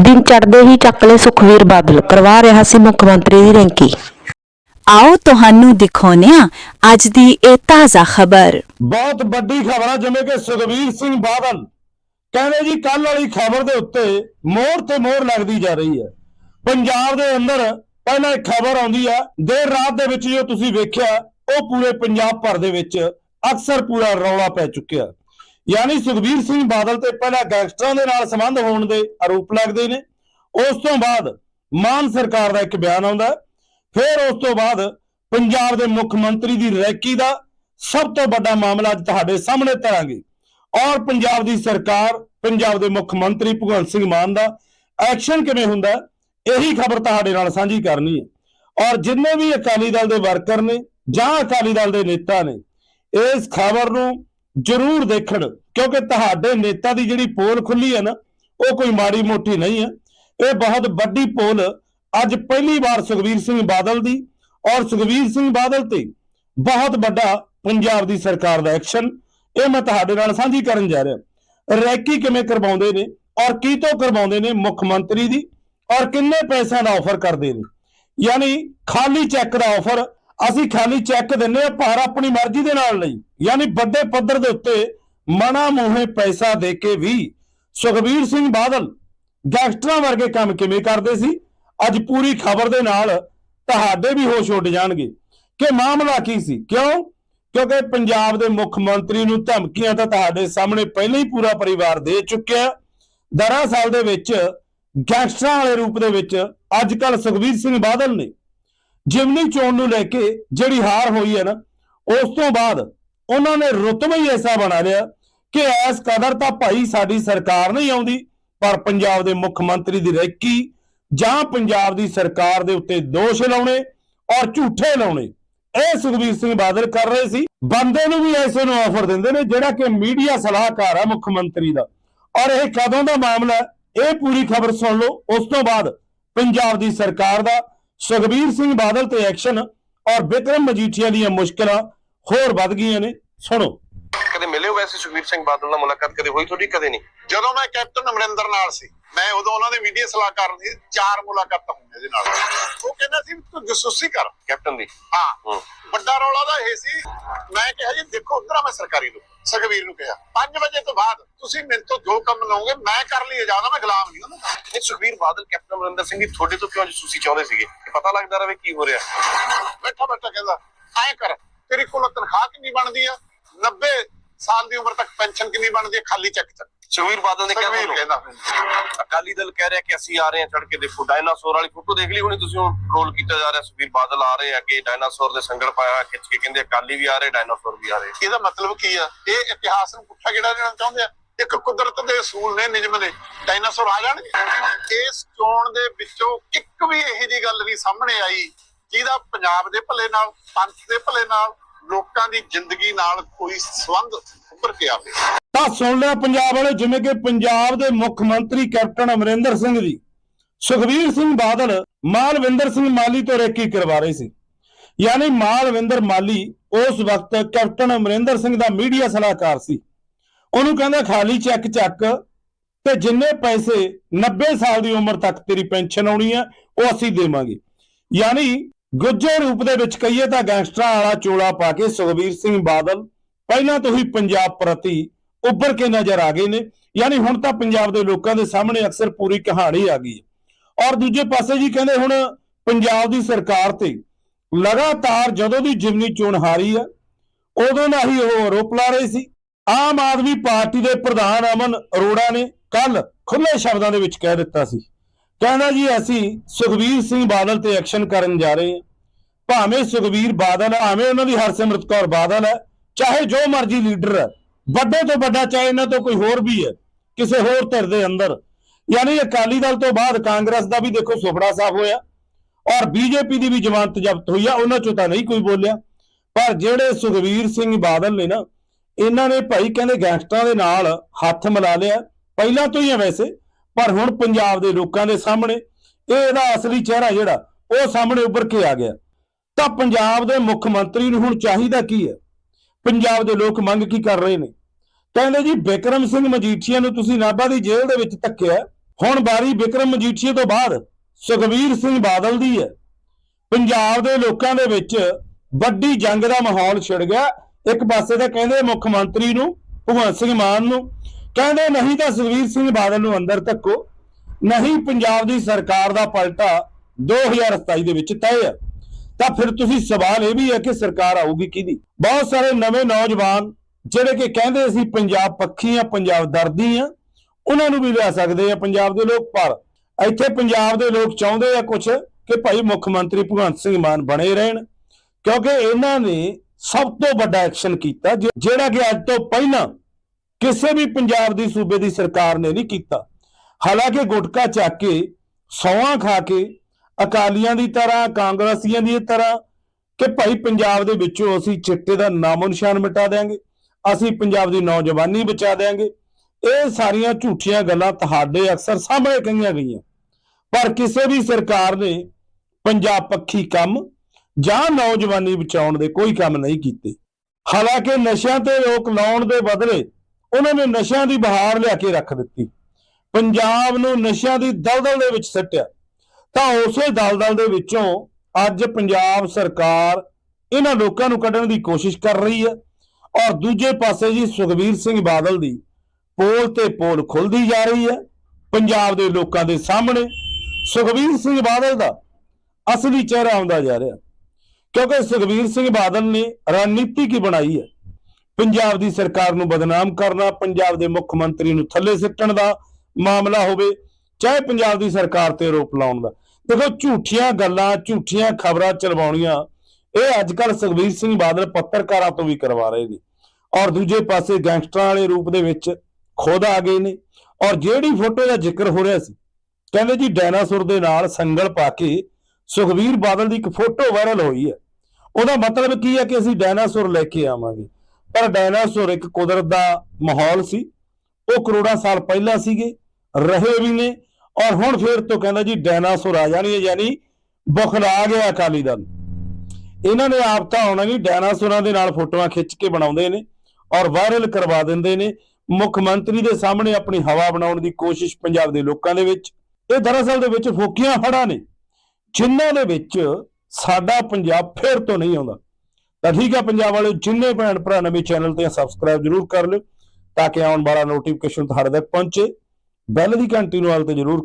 ਦਿਨ ਚੜ੍ਹਦੇ ਹੀ ਚੱਕ ਸੁਖਵੀਰ ਬਾਦਲ ਕਰਵਾ ਰਿਹਾ ਸੀ ਮੁੱਖ ਮੰਤਰੀ ਦੀ ਰੈਂਕੀ। ਆਓ ਤੁਹਾਨੂੰ ਦਿਖਾਉਂਦੇ ਹਾਂ ਅੱਜ ਦੀ ਇਹ ਤਾਜ਼ਾ ਖਬਰ। ਬਹੁਤ ਵੱਡੀ ਖਬਰ ਆ ਜਿਵੇਂ ਕਿ ਸੁਖਬੀਰ ਸਿੰਘ ਬਾਦਲ ਕਹਿੰਦੇ ਜੀ ਕੱਲ ਵਾਲੀ ਖਬਰ ਦੇ ਉੱਤੇ ਮੋਹਰ ਤੇ ਮੋਹਰ ਲੱਗਦੀ ਜਾ ਰਹੀ ਹੈ। ਪੰਜਾਬ ਦੇ ਅੰਦਰ ਪਹਿਲਾਂ ਇੱਕ ਖਬਰ ਆਉਂਦੀ ਆ ਦੇਰ ਰਾਤ ਦੇ ਵਿੱਚ ਜੋ ਤੁਸੀਂ ਵੇਖਿਆ ਉਹ ਪੂਰੇ ਪੰਜਾਬ ਭਰ ਦੇ ਵਿੱਚ ਅਕਸਰ ਪੂਰਾ ਰੌਲਾ ਪੈ ਚੁੱਕਿਆ। ਯਾਨੀ ਸੁਖਬੀਰ ਸਿੰਘ ਬਾਦਲ ਤੇ ਪਹਿਲਾਂ ਗੈਂਗਸਟਰਾਂ ਦੇ ਨਾਲ ਸੰਬੰਧ ਹੋਣ ਦੇ ਆਰੋਪ ਲੱਗਦੇ ਨੇ। ਉਸ ਤੋਂ ਬਾਅਦ ਮਾਨ ਸਰਕਾਰ ਦਾ ਇੱਕ ਬਿਆਨ ਆਉਂਦਾ ਫਿਰ ਉਸ ਤੋਂ ਬਾਅਦ ਪੰਜਾਬ ਦੇ ਮੁੱਖ ਮੰਤਰੀ ਦੀ ਰੈਕੀ ਦਾ ਸਭ ਤੋਂ ਵੱਡਾ ਮਾਮਲਾ ਅੱਜ ਤੁਹਾਡੇ ਸਾਹਮਣੇ ਧਰਾਂਗੇ ਔਰ ਪੰਜਾਬ ਦੀ ਸਰਕਾਰ, ਪੰਜਾਬ ਦੇ ਮੁੱਖ ਮੰਤਰੀ ਭਗਵੰਤ ਸਿੰਘ ਮਾਨ ਦਾ ਐਕਸ਼ਨ ਕਿਵੇਂ ਹੁੰਦਾ ਇਹੀ ਖਬਰ ਤੁਹਾਡੇ ਨਾਲ ਸਾਂਝੀ ਕਰਨੀ ਹੈ। ਔਰ ਜਿੰਨੇ ਵੀ ਅਕਾਲੀ ਦਲ ਦੇ ਵਰਕਰ ਨੇ ਜਾਂ ਅਕਾਲੀ ਦਲ ਦੇ ਨੇਤਾ ਨੇ, ਇਸ ਖਬਰ ਨੂੰ ਜ਼ਰੂਰ ਦੇਖਣ, ਕਿਉਂਕਿ ਤੁਹਾਡੇ ਨੇਤਾ ਦੀ ਜਿਹੜੀ ਪੋਲ ਖੁੱਲੀ ਹੈ ਨਾ, ਉਹ ਕੋਈ ਮਾੜੀ ਮੋਟੀ ਨਹੀਂ ਹੈ। ਇਹ ਬਹੁਤ ਵੱਡੀ ਪੋਲ ਅੱਜ ਪਹਿਲੀ ਵਾਰ ਸੁਖਵੀਰ ਸਿੰਘ ਬਾਦਲ ਦੀ ਔਰ ਸੁਖਵੀਰ ਸਿੰਘ ਬਾਦਲ ਤੇ ਬਹੁਤ ਵੱਡਾ ਪੰਜਾਬ ਦੀ ਸਰਕਾਰ ਦਾ ਐਕਸ਼ਨ ਇਹ ਮੈਂ ਤੁਹਾਡੇ ਨਾਲ ਸਾਂਝੀ ਕਰਨ ਜਾ ਰਿਹਾ। ਰੈਕੀ ਕਿਵੇਂ ਕਰਵਾਉਂਦੇ ਨੇ ਔਰ ਕੀ ਤੋਂ ਕਰਵਾਉਂਦੇ ਨੇ ਮੁੱਖ ਮੰਤਰੀ ਦੀ ਔਰ ਕਿੰਨੇ ਪੈਸਿਆਂ ਦਾ ਆਫਰ ਕਰਦੇ ਨੇ। ਯਾਨੀ ਖਾਲੀ ਚੈੱਕ ਦਾ ਆਫਰ ਅਸੀਂ ਖਾਲੀ ਚੈੱਕ ਦਿੰਨੇ ਆ ਭਾਰ ਆਪਣੀ ਮਰਜ਼ੀ ਦੇ ਨਾਲ ਨਹੀਂ, ਯਾਨੀ ਵੱਡੇ ਪੱਧਰ ਦੇ ਉੱਤੇ ਮਨਾ ਮੋਹੇ ਪੈਸਾ ਦੇ ਕੇ ਵੀ ਸੁਖਬੀਰ ਸਿੰਘ ਬਾਦਲ ਗੈਂਗਸਟਰਾਂ ਵਰਗੇ ਕੰਮ ਕਿਵੇਂ ਕਰਦੇ ਸੀ? ਅੱਜ ਪੂਰੀ ਖਬਰ ਦੇ ਨਾਲ ਤੁਹਾਡੇ ਵੀ ਹੋਸ਼ ਉੱਡ ਜਾਣਗੇ ਕਿ ਮਾਮਲਾ ਕੀ ਸੀ? ਕਿਉਂ? ਕਿਉਂਕਿ ਪੰਜਾਬ ਦੇ ਮੁੱਖ ਮੰਤਰੀ ਨੂੰ ਧਮਕੀਆਂ ਤਾਂ ਤੁਹਾਡੇ ਸਾਹਮਣੇ ਪਹਿਲਾਂ ਹੀ ਪੂਰਾ ਪਰਿਵਾਰ ਦੇ ਚੁੱਕਿਆ। ਦਰਅਸਲ ਦੇ ਵਿੱਚ ਗੈਂਗਸਟਰਾਂ ਵਾਲੇ ਰੂਪ ਦੇ ਵਿੱਚ ਅੱਜ ਕੱਲ ਸੁਖਬੀਰ ਸਿੰਘ ਬਾਦਲ ਨੇ ਜਿਮਨੀ ਚੋਣ ਨੂੰ ਲੈ ਕੇ ਜਿਹੜੀ ਹਾਰ ਹੋਈ ਹੈ ਨਾ, ਉਸ ਤੋਂ ਬਾਅਦ ਉਹਨਾਂ ਨੇ ਰੁਤਬਾ ਹੀ ਐਸਾ ਬਣਾ ਲਿਆ ਕਿ ਐਸ ਕਦਰ ਤਾਂ ਭਾਈ ਸਾਡੀ ਸਰਕਾਰ ਨਹੀਂ ਆਉਂਦੀ, ਪਰ ਪੰਜਾਬ ਦੇ ਮੁੱਖ ਮੰਤਰੀ ਦੀ ਰੈਕੀ ਜਾਂ ਪੰਜਾਬ ਦੀ ਸਰਕਾਰ ਦੇ ਉੱਤੇ ਦੋਸ਼ ਲਾਉਣੇ ਔਰ ਝੂਠੇ ਲਾਉਣੇ। ਇਹ ਸੁਖਬੀਰ ਸਿੰਘ ਬਾਦਲ ਕਰ ਰਹੇ ਸੀ। ਬੰਦੇ ਨੂੰ ਵੀ ਐਸੇ ਨੂੰ ਆਫਰ ਦਿੰਦੇ ਨੇ, ਜਿਹੜਾ ਕਿ ਮੀਡੀਆ ਸਲਾਹਕਾਰ ਹੈ ਮੁੱਖ ਮੰਤਰੀ ਦਾ। ਔਰ ਇਹ ਕਦੋਂ ਦਾ ਮਾਮਲਾ ਇਹ ਪੂਰੀ ਖਬਰ ਸੁਣ ਲਓ। ਉਸ ਤੋਂ ਬਾਅਦ ਪੰਜਾਬ ਦੀ ਸਰਕਾਰ ਦਾ ਸੁਖਬੀਰ ਸਿੰਘ ਬਾਦਲ ਤੇ ਐਕਸ਼ਨ ਔਰ ਵਿਕਰਮ ਮਜੀਠੀਆ ਦੀਆਂ ਮੁਸ਼ਕਲਾਂ ਹੋਰ ਵੱਧ ਗਈਆਂ ਨੇ। ਸੁਣੋ। ਕਦੇ ਮਿਲੇ ਹੋ ਵੈਸੇ ਸੁਖਬੀਰ ਸਿੰਘ ਬਾਦਲ ਨਾਲ ਮੁਲਾਕਾਤ? ਕਦੇ ਹੋਈ ਤੁਹਾਡੀ? ਕਦੇ ਨਹੀਂ? ਜਦੋਂ ਮੈਂ ਕੈਪਟਨ ਅਮਰਿੰਦਰ ਨਾਲ ਸੀ ਮੈਂ ਉਦੋਂ ਉਹਨਾਂ ਦੇ ਮੀਡੀਆ ਸਲਾਹਕਾਰ ਸੀ ਚਾਰ ਮੁਲਾਕਾਤਾਂ ਹੋਈਆਂ ਇਹਦੇ ਨਾਲ। ਉਹ ਕਹਿੰਦਾ ਸੀ ਤੂੰ ਜਸੂਸੀ ਕਰ। ਕੈਪਟਨ ਦੀ? ਹਾਂ। ਹੂੰ। ਵੱਡਾ ਰੌਲਾ ਦਾ ਇਹ ਸੀ ਮੈਂ ਕਿਹਾ ਜੀ ਦੇਖੋ ਉਧਰ ਮੈਂ ਸਰਕਾਰੀ ਨੂੰ ਸਗਵੀਰ ਨੂੰ ਕਿਹਾ। 5 ਵਜੇ ਤੋਂ ਬਾਅਦ ਤੁਸੀਂ ਮੇਰੇ ਤੋਂ ਜੋ ਕੰਮ ਲਓਗੇ ਮੈਂ ਕਰ ਲਈ ਇਜਾਜ਼ਤ ਮੈਂ ਗੁਲਾਮ ਨਹੀਂ ਉਹਨਾਂ ਦਾ ਨਹੀਂ ਸੁਖਬੀਰ ਬਾਦਲ ਕੈਪਟਨ ਅਮਰਿੰਦਰ ਸਿੰਘ ਦੀ ਤੁਹਾਡੇ ਤੋਂ ਕਿਉਂ ਜਸੂਸੀ ਚਾਹੁੰਦੇ ਸੀਗੇ? ਪਤਾ ਲੱਗਦਾ ਰਵੇ ਕੀ ਹੋ ਰਿਹਾ। ਬੈਠਾ ਬੈਠਾ ਕਹਿੰਦਾ ਐਂ ਕਰ ਤੇਰੀ ਕੋਲ ਤਨਖਾਹ ਕਿੰਨੀ ਬਣਦੀ ਆ? 90 ਸਾਲ ਦੀ ਉਮਰ ਤੱਕ ਪੈਨਸ਼ਨ ਕਿੰਨੀ ਬਣਦੀ ਆ? ਖਾਲੀ ਚੈੱਕ ਚੱਕ। ਸੁਖਬੀਰ ਬਾਦਲ ਨੇ ਕਿਹਾ ਤੁਹਾਨੂੰ? ਕਹਿੰਦਾ ਅਕਾਲੀ ਦਲ ਕਹਿ ਰਿਹਾ ਕਿ ਅਸੀਂ ਆ ਰਹੇ ਹਾਂ ਚੜ ਕੇ ਦੇਖੋ ਡਾਇਨਾਸੌਰ ਵਾਲੀ ਫੋਟੋ ਦੇਖ ਲਈ ਹੋਣੀ ਤੁਸੀਂ ਹੁਣ? ਰੋਲ ਕੀਤਾ ਜਾ ਰਿਹਾ ਸੁਖਬੀਰ ਬਾਦਲ ਆ ਰਹੇ ਅੱਗੇ ਡਾਇਨਾਸੌਰ ਦੇ ਸੰਗਲ ਪਾਇਆ ਖਿੱਚ ਕੇ ਕਹਿੰਦੇ ਅਕਾਲੀ ਵੀ ਆ ਰਹੇ ਡਾਇਨਾਸੌਰ ਵੀ ਆ ਰਹੇ। ਇਹਦਾ ਮਤਲਬ ਕੀ ਆ? ਇਹ ਇਤਿਹਾਸ ਨੂੰ ਪੁੱਠਾ ਜਿਹੜਾ ਦੇਣਾ ਚਾਹੁੰਦੇ ਆ? ਇੱਕ ਕੁਦਰਤ ਦੇ ਅਸੂਲ ਨੇ ਨਿਯਮ ਨੇ ਡਾਇਨਾਸੌਰ ਆ ਜਾਣਗੇ। ਇਸ ਚੋਣ ਦੇ ਵਿੱਚੋਂ ਇੱਕ ਵੀ ਇਹੋ ਜੀ ਗੱਲ ਨਹੀਂ ਸਾਹਮਣੇ ਆਈ ਜਿਹਦਾ ਪੰਜਾਬ ਦੇ ਭਲੇ ਨਾਲ ਪੰਥ ਦੇ ਭਲੇ ਨਾਲ ਲੋਕਾਂ ਦੀ ਜ਼ਿੰਦਗੀ ਨਾਲ ਕੋਈ ਸੰਬੰਧ ਉੱਭਰ ਕੇ ਆਵੇ ਤਾਂ ਸੁਣ ਲਿਆ ਪੰਜਾਬ ਵਾਲੇ, ਜਿਵੇਂ ਕਿ ਪੰਜਾਬ ਦੇ ਮੁੱਖ ਮੰਤਰੀ ਕੈਪਟਨ ਅਮਰਿੰਦਰ ਸਿੰਘ ਜੀ, ਸੁਖਬੀਰ ਸਿੰਘ ਬਾਦਲ ਮਾਲਵਿੰਦਰ ਸਿੰਘ ਮਾਲੀ ਤੋਂ ਰੇਕੀ ਕਰਵਾ ਰਹੇ ਸੀ। ਯਾਨੀ ਮਾਲਵਿੰਦਰ ਮਾਲੀ ਉਸ ਵਕਤ ਕੈਪਟਨ ਅਮਰਿੰਦਰ ਸਿੰਘ ਦਾ ਮੀਡੀਆ ਸਲਾਹਕਾਰ ਸੀ। ਉਹਨੂੰ ਕਹਿੰਦਾ, ਖਾਲੀ ਚੈੱਕ ਚੱਕ ਤੇ ਜਿੰਨੇ ਪੈਸੇ 90 ਸਾਲ ਦੀ ਉਮਰ ਤੱਕ ਤੇਰੀ ਪੈਨਸ਼ਨ ਆਉਣੀ ਹੈ ਉਹ ਅਸੀਂ ਦੇਵਾਂਗੇ। ਯਾਨੀ ਗੁੱਜੇ ਰੂਪ ਦੇ ਵਿੱਚ ਕਹੀਏ ਤਾਂ ਗੈਂਗਸਟਰਾਂ ਵਾਲਾ ਚੋਲਾ ਪਾ ਕੇ ਸੁਖਬੀਰ ਸਿੰਘ ਬਾਦਲ ਪਹਿਲਾਂ ਤੋਂ ਹੀ ਪੰਜਾਬ ਪ੍ਰਤੀ ਉੱਭਰ ਕੇ ਨਜ਼ਰ ਆ ਗਏ ਨੇ। ਯਾਨੀ ਹੁਣ ਤਾਂ ਪੰਜਾਬ ਦੇ ਲੋਕਾਂ ਦੇ ਸਾਹਮਣੇ ਅਕਸਰ ਪੂਰੀ ਕਹਾਣੀ ਆ ਗਈ ਹੈ। ਔਰ ਦੂਜੇ ਪਾਸੇ ਜੀ ਕਹਿੰਦੇ ਹੁਣ ਪੰਜਾਬ ਦੀ ਸਰਕਾਰ ਤੇ ਲਗਾਤਾਰ ਜਦੋਂ ਦੀ ਜਿਮਨੀ ਚੋਣ ਹਾਰੀ ਆ ਉਦੋਂ ਦਾ ਹੀ ਉਹ ਆਰੋਪ ਲਾ ਰਹੇ ਸੀ। ਆਮ ਆਦਮੀ ਪਾਰਟੀ ਦੇ ਪ੍ਰਧਾਨ ਅਮਨ ਅਰੋੜਾ ਨੇ ਕੱਲ ਖੁੱਲੇ ਸ਼ਬਦਾਂ ਦੇ ਵਿੱਚ ਕਹਿ ਦਿੱਤਾ ਸੀ। ਕਹਿੰਦਾ ਜੀ ਅਸੀਂ ਸੁਖਬੀਰ ਸਿੰਘ ਬਾਦਲ ਤੇ ਐਕਸ਼ਨ ਕਰਨ ਜਾ ਰਹੇ ਹਾਂ। ਭਾਵੇਂ ਸੁਖਬੀਰ ਬਾਦਲ ਹੈ, ਭਾਵੇਂ ਉਹਨਾਂ ਦੀ ਹਰਸਿਮਰਤ ਕੌਰ ਬਾਦਲ ਹੈ ਚਾਹੇ ਜੋ ਮਰਜ਼ੀ ਲੀਡਰ ਹੈ, ਵੱਡੇ ਤੋਂ ਵੱਡਾ ਚਾਹੇ ਇਹਨਾਂ ਤੋਂ ਕੋਈ ਹੋਰ ਵੀ ਹੈ, ਕਿਸੇ ਹੋਰ ਧਿਰ ਦੇ ਅੰਦਰ। ਯਾਨੀ ਅਕਾਲੀ ਦਲ ਤੋਂ ਬਾਅਦ ਕਾਂਗਰਸ ਦਾ ਵੀ ਦੇਖੋ ਸੁਪੜਾ ਸਾਫ਼ ਹੋਇਆ ਔਰ ਬੀਜੇਪੀ ਦੀ ਵੀ ਜ਼ਮਾਨਤ ਜ਼ਬਤ ਹੋਈ ਆ, ਉਹਨਾਂ ਚੋਂ ਤਾਂ ਨਹੀਂ ਕੋਈ ਬੋਲਿਆ। ਪਰ ਜਿਹੜੇ ਸੁਖਵੀਰ ਸਿੰਘ ਬਾਦਲ ਨੇ ਨਾ, ਇਹਨਾਂ ਨੇ ਭਾਈ ਕਹਿੰਦੇ ਗੈਂਗਸਟਰਾਂ ਦੇ ਨਾਲ ਹੱਥ ਮਿਲਾ ਲਿਆ। ਪਹਿਲਾਂ ਤੋਂ ਹੀ ਹੈ ਵੈਸੇ, ਪਰ ਹੁਣ ਪੰਜਾਬ ਦੇ ਲੋਕਾਂ ਦੇ ਸਾਹਮਣੇ ਇਹ ਇਹਦਾ ਅਸਲੀ ਚਿਹਰਾ ਜਿਹੜਾ, ਉਹ ਸਾਹਮਣੇ ਉੱਭਰ ਕੇ ਆ ਗਿਆ। ਤਾਂ ਪੰਜਾਬ ਦੇ ਮੁੱਖ ਮੰਤਰੀ ਨੂੰ ਹੁਣ ਚਾਹੀਦਾ ਕੀ ਹੈ? ਪੰਜਾਬ ਦੇ ਲੋਕ ਮੰਗ ਕੀ ਕਰ ਰਹੇ ਨੇ? ਕਹਿੰਦੇ ਜੀ, ਬਿਕਰਮ ਸਿੰਘ ਮਜੀਠੀਆ ਨੂੰ ਤੁਸੀਂ ਨਾਭਾ ਦੀ ਜੇਲ੍ਹ ਦੇ ਵਿੱਚ ਧੱਕਿਆ। ਹੁਣ ਬਾਰੀ ਵਿਕਰਮ ਮਜੀਠੀਏ ਤੋਂ ਬਾਅਦ ਸੁਖਵੀਰ ਸਿੰਘ ਬਾਦਲ ਦੀ ਹੈ। ਪੰਜਾਬ ਦੇ ਲੋਕਾਂ ਦੇ ਵਿੱਚ ਵੱਡੀ ਜੰਗ ਦਾ ਮਾਹੌਲ ਛਿੜ ਗਿਆ। ਇੱਕ ਪਾਸੇ ਤਾਂ ਕਹਿੰਦੇ ਮੁੱਖ ਮੰਤਰੀ ਨੂੰ, ਭਗਵੰਤ ਸਿੰਘ ਮਾਨ ਨੂੰ। ਕਹਿੰਦੇ ਨਹੀਂ ਤਾਂ ਸੁਖਵੀਰ ਸਿੰਘ ਬਾਦਲ ਨੂੰ ਅੰਦਰ ਧੱਕੋ। ਨਹੀਂ, ਪੰਜਾਬ ਦੀ ਸਰਕਾਰ ਦਾ ਪਲਟਾ 2027 ਦੇ ਵਿੱਚ ਤੈਅ ਹੈ। ਤਾਂ ਫਿਰ ਤੁਸੀਂ ਸਵਾਲ ਇਹ ਵੀ ਹੈ ਕਿ ਸਰਕਾਰ ਆਊਗੀ ਕਿਹਦੀ? ਬਹੁਤ ਸਾਰੇ ਨਵੇਂ ਨੌਜਵਾਨ ਜਿਹੜੇ ਕਿ ਕਹਿੰਦੇ ਅਸੀਂ ਪੰਜਾਬ ਪੱਖੀ ਆ, ਪੰਜਾਬ ਦਰਦੀ ਆ, ਉਹਨਾਂ ਨੂੰ ਵੀ ਲਿਆ ਸਕਦੇ ਆ ਪੰਜਾਬ ਦੇ ਲੋਕ। ਪਰ ਇੱਥੇ ਪੰਜਾਬ ਦੇ ਲੋਕ ਚਾਹੁੰਦੇ ਆ ਕੁਝ ਕਿ ਭਾਈ ਮੁੱਖ ਮੰਤਰੀ ਭਗਵੰਤ ਸਿੰਘ ਮਾਨ ਬਣੇ ਰਹਿਣ, ਕਿਉਂਕਿ ਇਹਨਾਂ ਨੇ ਸਭ ਤੋਂ ਵੱਡਾ ਐਕਸ਼ਨ ਕੀਤਾ ਜਿਹੜਾ ਕਿ ਅੱਜ ਤੋਂ ਪਹਿਲਾਂ ਕਿਸੇ ਵੀ ਪੰਜਾਬ ਦੀ ਸੂਬੇ ਦੀ ਸਰਕਾਰ ਨੇ ਨਹੀਂ ਕੀਤਾ। ਹਾਲਾਂਕਿ ਗੁਟਕਾ ਚੱਕ ਕੇ ਸੌਆਂ ਖਾ ਕੇ ਅਕਾਲੀਆਂ ਦੀ ਤਰ੍ਹਾਂ, ਕਾਂਗਰਸੀਆਂ ਦੀ ਤਰ੍ਹਾਂ ਕਿ ਭਾਈ ਪੰਜਾਬ ਦੇ ਵਿੱਚੋਂ ਅਸੀਂ ਚਿੱਟੇ ਦਾ ਨਾਮੋ ਨਿਸ਼ਾਨ ਮਿਟਾ ਦੇਾਂਗੇ ਅਸੀਂ ਪੰਜਾਬ ਦੀ ਨੌਜਵਾਨੀ ਬਚਾ ਦੇਾਂਗੇ ਇਹ ਸਾਰੀਆਂ ਝੂਠੀਆਂ ਗੱਲਾਂ ਤੁਹਾਡੇ ਅਕਸਰ ਸਾਹਮਣੇ ਕਹੀਆਂ ਗਈਆਂ। ਪਰ ਕਿਸੇ ਵੀ ਸਰਕਾਰ ਨੇ ਪੰਜਾਬ ਪੱਖੀ ਕੰਮ ਜਾਂ ਨੌਜਵਾਨੀ ਬਚਾਉਣ ਦੇ ਕੋਈ ਕੰਮ ਨਹੀਂ ਕੀਤੇ। ਹਾਲਾਂਕਿ ਨਸ਼ਿਆਂ ਤੇ ਰੋਕ ਲਾਉਣ ਦੇ ਬਦਲੇ ਉਹਨਾਂ ਨੇ ਨਸ਼ਿਆਂ ਦੀ ਬਹਾਰ ਲਿਆ ਕੇ ਰੱਖ ਦਿੱਤੀ। ਪੰਜਾਬ ਨੂੰ ਨਸ਼ਿਆਂ ਦੀ ਦਲਦਲ ਦੇ ਵਿੱਚ ਸੱਟਿਆ। ਤਾਂ ਉਸੇ ਦਲਦਲ ਦੇ ਵਿੱਚੋਂ ਅੱਜ ਪੰਜਾਬ ਸਰਕਾਰ ਇਹਨਾਂ ਲੋਕਾਂ ਨੂੰ ਕੱਢਣ ਦੀ ਕੋਸ਼ਿਸ਼ ਕਰ ਰਹੀ ਹੈ ਔਰ ਦੂਜੇ ਪਾਸੇ ਜੀ ਸੁਖਵੀਰ ਸਿੰਘ ਬਾਦਲ ਦੀ ਪੋਲ ਤੇ ਪੋਲ ਖੁੱਲਦੀ ਜਾ ਰਹੀ ਹੈ। ਪੰਜਾਬ ਦੇ ਲੋਕਾਂ ਦੇ ਸਾਹਮਣੇ ਸੁਖਵੀਰ ਸਿੰਘ ਬਾਦਲ ਦਾ ਅਸਲੀ ਚਿਹਰਾ ਆਉਂਦਾ ਜਾ ਰਿਹਾ। ਕਿਉਂਕਿ ਸੁਖਵੀਰ ਸਿੰਘ ਬਾਦਲ ਨੇ ਰਣਨੀਤੀ ਕੀ ਬਣਾਈ ਹੈ? ਪੰਜਾਬ ਦੀ ਸਰਕਾਰ ਨੂੰ ਬਦਨਾਮ ਕਰਨਾ, ਪੰਜਾਬ ਦੇ ਮੁੱਖ ਮੰਤਰੀ ਨੂੰ ਥੱਲੇ ਸਿੱਟਣ ਦਾ ਮਾਮਲਾ ਹੋਵੇ, ਚਾਹੇ ਪੰਜਾਬ ਦੀ ਸਰਕਾਰ ਤੇ ਆਰੋਪ ਲਾਉਣ ਦਾ। ਦੇਖੋ ਝੂਠੀਆਂ ਗੱਲਾਂ, ਝੂਠੀਆਂ ਖਬਰਾਂ ਚਲਵਾਉਣੀਆਂ ਇਹ ਅੱਜ ਕੱਲ ਸੁਖਬੀਰ ਸਿੰਘ ਬਾਦਲ ਪੱਤਰਕਾਰਾਂ ਤੋਂ ਵੀ ਕਰਵਾ ਰਹੇ ਨੇ। ਔਰ ਦੂਜੇ ਪਾਸੇ ਗੈਂਗਸਟਰਾਂ ਵਾਲੇ ਰੂਪ ਦੇ ਵਿੱਚ ਖੁਦ ਆ ਗਏ ਨੇ। ਔਰ ਜਿਹੜੀ ਫੋਟੋ ਦਾ ਜ਼ਿਕਰ ਹੋ ਰਿਹਾ ਸੀ, ਕਹਿੰਦੇ ਜੀ ਡਾਇਨਾਸੌਰ ਦੇ ਨਾਲ ਸੰਗਲ ਪਾ ਕੇ ਸੁਖਬੀਰ ਬਾਦਲ ਦੀ ਇੱਕ ਫੋਟੋ ਵਾਇਰਲ ਹੋਈ ਹੈ। ਉਹਦਾ ਮਤਲਬ ਕੀ ਹੈ ਕਿ ਅਸੀਂ ਡਾਇਨਾਸੌਰ ਲੈ ਕੇ ਆਵਾਂਗੇ। ਪਰ ਡਾਇਨਾਸੌਰ ਇੱਕ ਕੁਦਰਤ ਦਾ ਮਾਹੌਲ ਸੀ। ਉਹ ਕਰੋੜਾਂ ਸਾਲ ਪਹਿਲਾਂ ਸੀਗੇ, ਰਹੇ ਵੀ ਨੇ। ਔਰ ਹੁਣ ਫੇਰ ਤੋਂ ਕਹਿੰਦਾ ਜੀ ਡਾਇਨਾਸੌਰ ਆ ਜਾਣੀ ਯਾਨੀ ਬੁਖਲਾ ਗਿਆ ਅਕਾਲੀ ਦਲ। ਇਹਨਾਂ ਨੇ ਆਪ ਤਾਂ ਆਉਣਾ ਨਹੀਂ ਡਾਇਨਾਸੌਰਾਂ ਦੇ ਨਾਲ ਫੋਟੋਆਂ ਖਿੱਚ ਕੇ ਬਣਾਉਂਦੇ ਨੇ ਔਰ ਵਾਇਰਲ ਕਰਵਾ ਦਿੰਦੇ ਨੇ। ਮੁੱਖ ਮੰਤਰੀ ਦੇ ਸਾਹਮਣੇ ਆਪਣੀ ਹਵਾ ਬਣਾਉਣ ਦੀ ਕੋਸ਼ਿਸ਼ ਪੰਜਾਬ ਦੇ ਲੋਕਾਂ ਦੇ ਵਿੱਚ। ਇਹ ਦਰਅਸਲ ਦੇ ਵਿੱਚ ਫੋਕੀਆਂ ਫੜਾਂ ਨੇ, ਜਿਨ੍ਹਾਂ ਦੇ ਵਿੱਚ ਸਾਡਾ ਪੰਜਾਬ ਫੇਰ ਤੋਂ ਨਹੀਂ ਆਉਂਦਾ। ਤਾਂ ਠੀਕ ਹੈ ਪੰਜਾਬ ਵਾਲੇ ਜਿੰਨੇ ਭੈਣ ਭਰਾ ਨਵੇਂ ਚੈਨਲ ਤੇ ਸਬਸਕ੍ਰਾਈਬ ਜਰੂਰ ਕਰ ਲਿਓ, ਤਾਂ ਕਿ ਆਉਣ ਵਾਲਾ ਨੋਟੀਫਿਕੇਸ਼ਨ ਤੁਹਾਡੇ ਤੱਕ ਪਹੁੰਚੇ। ਬੈਲ ਦੀ ਘੰਟੀ ਨੂੰ ਹਾਲ ਤੇ ਜਰੂਰ